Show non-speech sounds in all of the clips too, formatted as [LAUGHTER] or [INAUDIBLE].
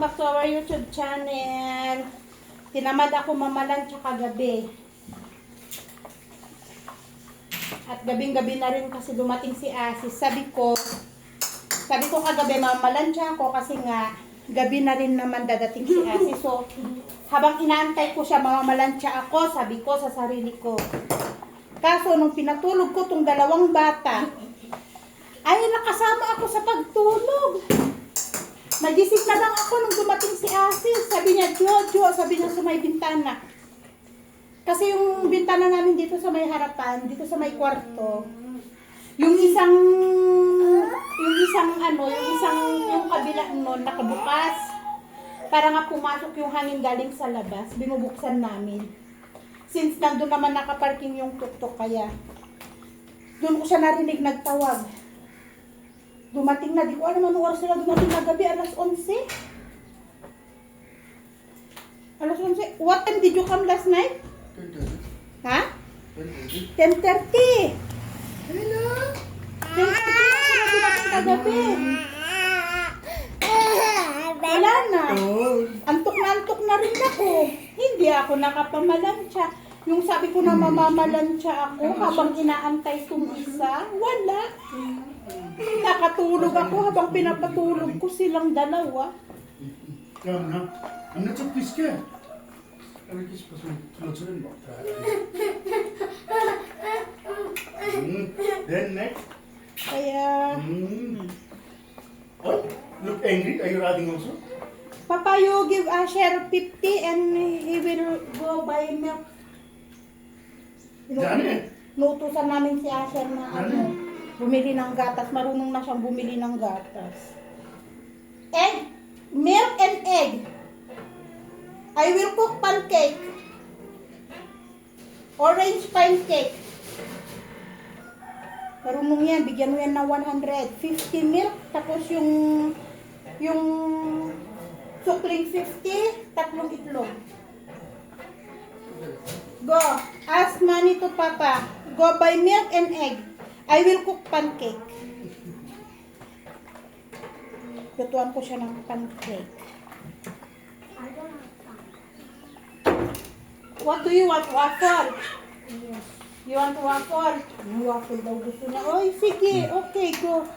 back to our YouTube channel. Tinamad ako mamalan tsaka gabi. At gabing-gabi na rin kasi dumating si Asis. Sabi ko, sabi ko kagabi mamalansya ako kasi nga gabi na rin naman dadating si Asis. So, habang inaantay ko siya, mamamalansya ako, sabi ko sa sarili ko. Kaso, nung pinatulog ko tong dalawang bata, ay nakasama ako sa pagtulog. Nagising na lang ako nung dumating si Asis. Sabi niya, Jojo, sabi niya sa may bintana. Kasi yung bintana namin dito sa may harapan, dito sa may kwarto, yung isang, yung isang ano, yung isang, yung kabila nun, nakabukas. Para nga pumasok yung hangin galing sa labas, binubuksan namin. Since nandun naman nakaparking yung tuktok kaya, doon ko siya narinig nagtawag. Dumating na, di ko alam anong oras sila dumating na gabi, alas 11. Alas 11. What time did you come last night? Ha? 10.30. Hello? 10.30 na sila dumating kagabi. Wala na. Antok na antok na rin ako. Hindi ako nakapamalansya. Yung sabi ko na mamamalansya ako habang inaantay itong isa, wala. Nakatulog ako habang pinapatulog ko silang dalawa. Come now. I'm not so scared. I'm just supposed to look at it. Mm. Then next. Kaya, Mm. Oh, look angry. Are you riding also? Papa, you give a share of 50 and he will go buy milk. Done Nutusan namin si Asher na ano, Ano? Bumili ng gatas. Marunong na siyang bumili ng gatas. Egg, milk and egg. I will cook pancake. Orange pancake. Marunong yan, bigyan mo yan ng 100. 50 milk, tapos yung yung sukling 50, tatlong itlog. Go. Ask money to Papa. Go buy milk and egg. I will cook pancake. Lutuan ko siya ng pancake. What do you want? Waffle? You want waffle? Waffle daw gusto niya. Oy, sige. Okay, go.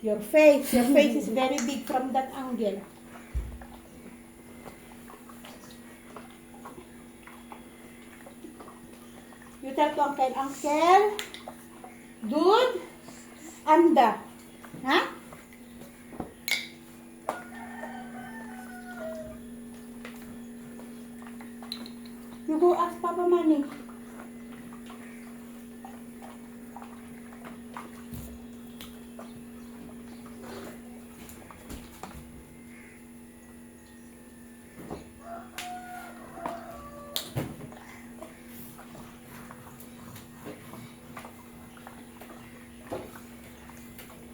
Your face. Your face is very big from that angle. You tell to Uncle, Dude, Anda. Ha? You go ask Papa Manny.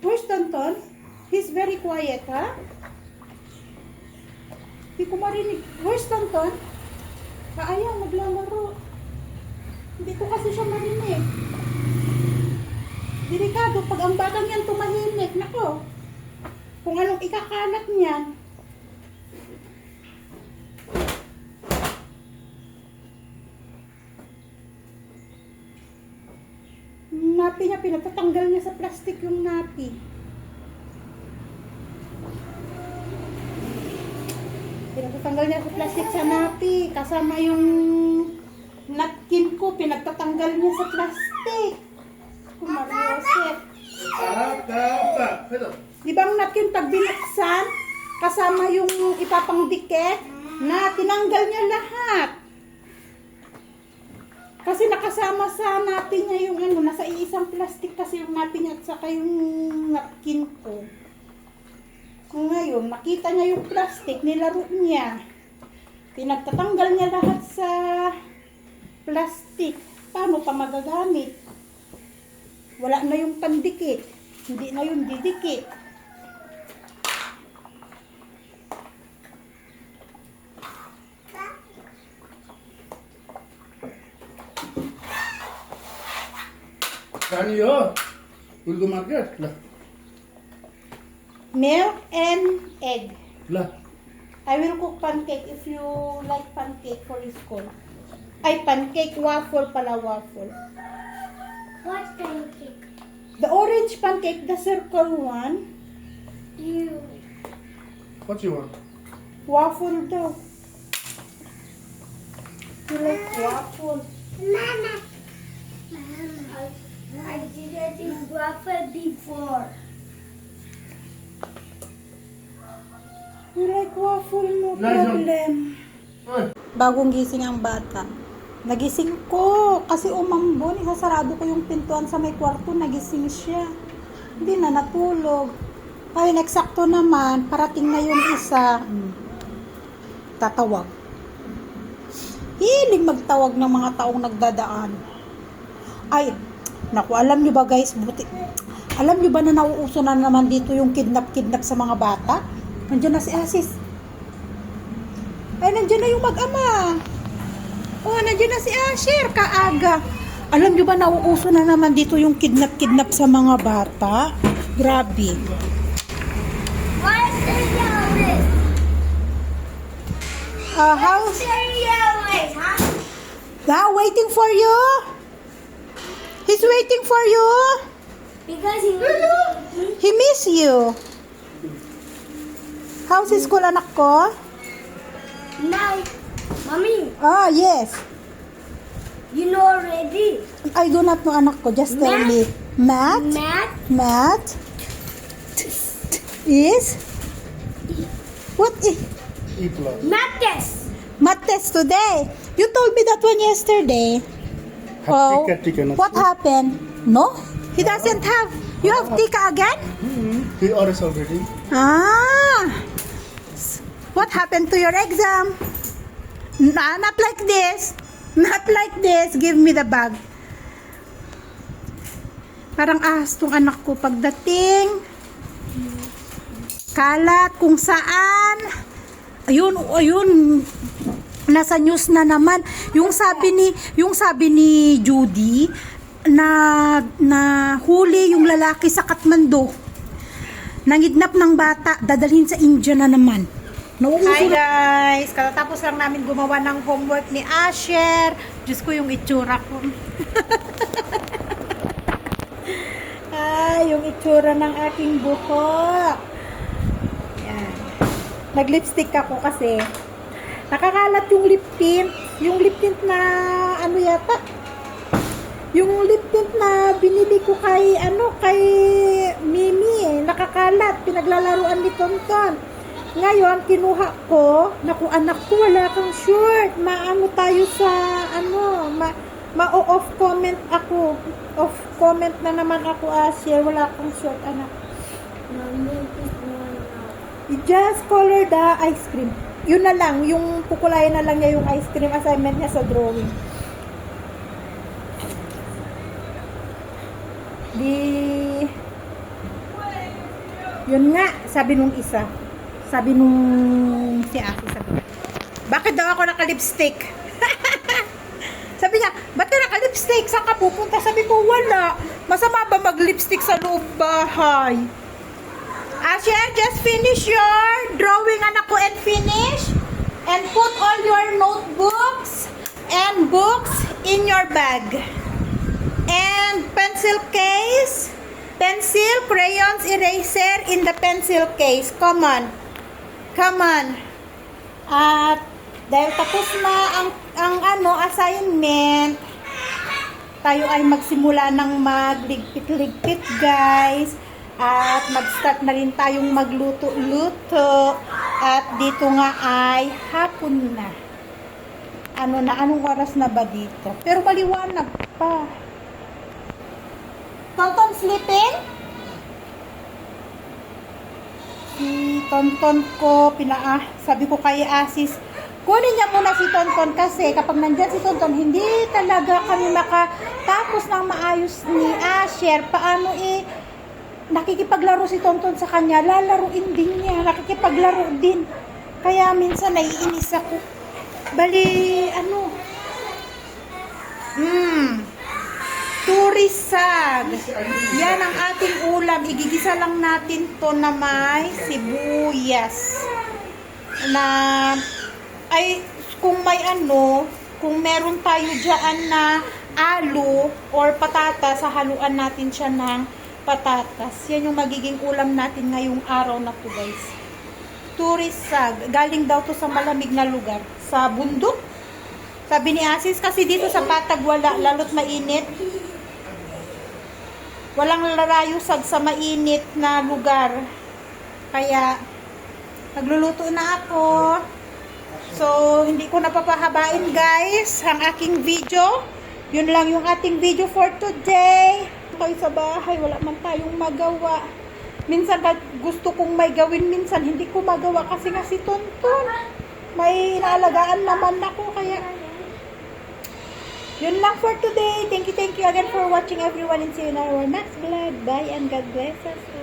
Where's Tonton? Quiet, ha? Hindi ko marinig. Where's Tonton? Ah, ayan, naglalaro. Hindi ko kasi siya marinig. Delikado, pag ang batang yan tumahimik, nako. Kung anong ikakalat niyan. Napi niya, pinatatanggal niya sa plastic yung napi. Pinatatanggal niya sa plastic sa napi. Kasama yung napkin ko, pinagtatanggal niya sa plastic. Hello. Di ba ang napkin pag binuksan, kasama yung ipapangdikit, na tinanggal niya lahat. Kasi nakasama sa natin niya yung ano, nasa iisang plastic kasi yung natin niya at saka yung napkin ko. Ngayon, nakita niya yung plastic, nilaro niya. Pinagtatanggal niya lahat sa plastic. Paano pa magagamit? Wala na yung pandikit. Hindi na yung didikit. Yo. We'll go market. La. Milk and egg. La. I will cook pancake if you like pancake for school. Ay, pancake, waffle pala, waffle. What pancake? The orange pancake, the circle one, You. What you want? waffle daw. You like waffle? Mama. Mama. I, I didn't eat waffle before. You like waffle, no problem. Bagong gising ang bata. Nagising ko kasi umambon. Isasarado ko yung pintuan sa may kwarto. Nagising siya. Hindi na natulog. Ayun, eksakto naman. Parating na yung isa. Tatawag. Hiling magtawag ng mga taong nagdadaan. Ay, naku, alam nyo ba guys, buti, alam nyo ba na nauuso na naman dito yung kidnap-kidnap sa mga bata? Nandiyan na si Asis. Ay, nandiyan na yung mag-ama. Oh, nandiyan na si Asher, kaaga. Alam nyo ba nauuso na naman dito yung kidnap-kidnap sa mga bata? Grabe. What's the yellow? Uh, how's... The yellow, huh? Ah, waiting for you? He's waiting for you? Because he He miss you. How's school, anak ko? Now, mommy, Ah, yes. you know already. I do not know, anak ko. Just tell Math? me. Math? Math, Math? Is? What is? E plus. math test. Math test today. You told me that one yesterday. Oh, what happened? No? He doesn't have. You have Tika again? Hmm. He orders already. Ah. What happened to your exam? Nah, not like this. Not like this. Give me the bag. Parang ahas tong anak ko pagdating. Kalat kung saan. Ayun, ayun. Nasa news na naman. Yung sabi ni, yung sabi ni Judy na na huli yung lalaki sa Kathmandu. Nangidnap ng bata, dadalhin sa India na naman. Nauuso Hi guys! Katatapos lang namin gumawa ng homework ni Asher. Diyos ko yung itsura ko. Ay, [LAUGHS] yung itsura ng aking buko. Yan. Nag-lipstick ako kasi nakakalat yung lip tint. Yung lip tint na ano yata? Yung lip tint na binili ko kay ano kay Mimi eh, nakakalat pinaglalarawan ni Tonton. Ngayon kinuha ko, naku anak ko wala kang short. Maano tayo sa ano, ma ma-off comment ako. Off comment na naman ako Asya, wala kang short anak. You just color the ice cream. Yun na lang, yung kukulayan na lang niya yung ice cream assignment niya sa drawing. Di... Yun nga, sabi nung isa. Sabi nung si Aki, sabi niya, bakit daw ako naka-lipstick? [LAUGHS] sabi niya, ba't ka naka-lipstick? Saan ka pupunta? Sabi ko, wala. Masama ba mag-lipstick sa loob bahay? Asher, just finish your drawing anak ko and finish. And put all your notebooks and books in your bag. And pencil case, pencil, crayons, eraser in the pencil case. Come on. Come on. At dahil tapos na ang, ang ano, assignment, tayo ay magsimula ng magligpit-ligpit guys. At mag-start na rin tayong magluto-luto. At dito nga ay hapon na. Ano na, anong oras na ba dito? Pero maliwanag pa. Tonton sleeping? si Tonton ko pina, ah, sabi ko kay Asis kunin niya muna si Tonton kasi kapag nandyan si Tonton hindi talaga kami makatapos ng maayos ni Asher. Paano eh nakikipaglaro si Tonton sa kanya lalaruin din niya nakikipaglaro din. Kaya minsan naiinis ako. Bali ano? Hmm two turisag. Yan ang ating ulam. Igigisa lang natin to na may sibuyas. Na, ay, kung may ano, kung meron tayo dyan na alo or patatas, haluan natin siya ng patatas. Yan yung magiging ulam natin ngayong araw na to guys. Turisag. Galing daw to sa malamig na lugar. Sa bundok. Sabi ni Asis, kasi dito sa Patag wala, lalo't mainit. Walang larayusag sa mainit na lugar. Kaya, nagluluto na ako. So, hindi ko napapahabain guys ang aking video. Yun lang yung ating video for today. Kayo sa bahay, wala man tayong magawa. Minsan gusto kong may gawin, minsan hindi ko magawa kasi nga si Tonton. May inaalagaan naman ako kaya yun lang for today. Thank you, thank you again for watching everyone and see you in our next vlog. Bye and God bless us